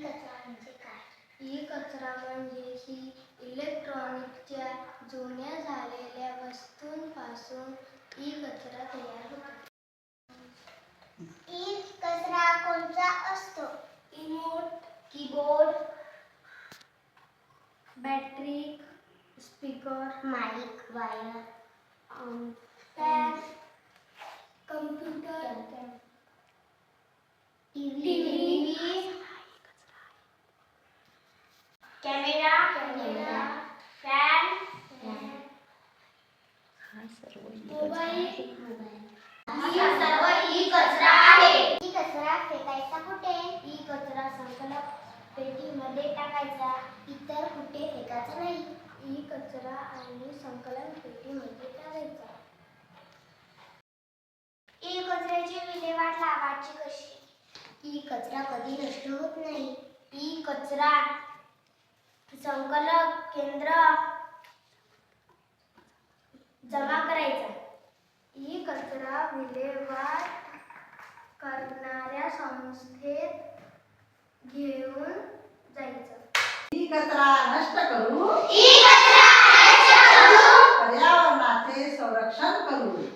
कचरा म्हणजे काय ई कचरा म्हणजे ही इलेक्ट्रॉनिकच्या जुन्या झालेल्या वस्तूंपासून ई कचरा तयार होतो. ई कचरा कोणता असतो? Remote keyboard battery speaker mic wire fan computer camera, fan mobile ही सर्व ई कचरा आहे. ई कचरा फेकायचा कुठे? ई कचरा संकलक पेटीमध्ये टाकायचा. इतर कुठे फेकायचा नाही. ई कचरा आणि संकलन पेटीमध्ये टाकायचा. ई कचऱ्याची विल्हेवाट लावायची कशी? ई कचरा कधी नष्ट होत नाही. ई कचरा केंद्र जमा करायचा. ही कचरा विल्हेवाट करणाऱ्या संस्थेत घेऊन जायचं. ही कचरा नष्ट करू. पर्यावरणाचे संरक्षण करू.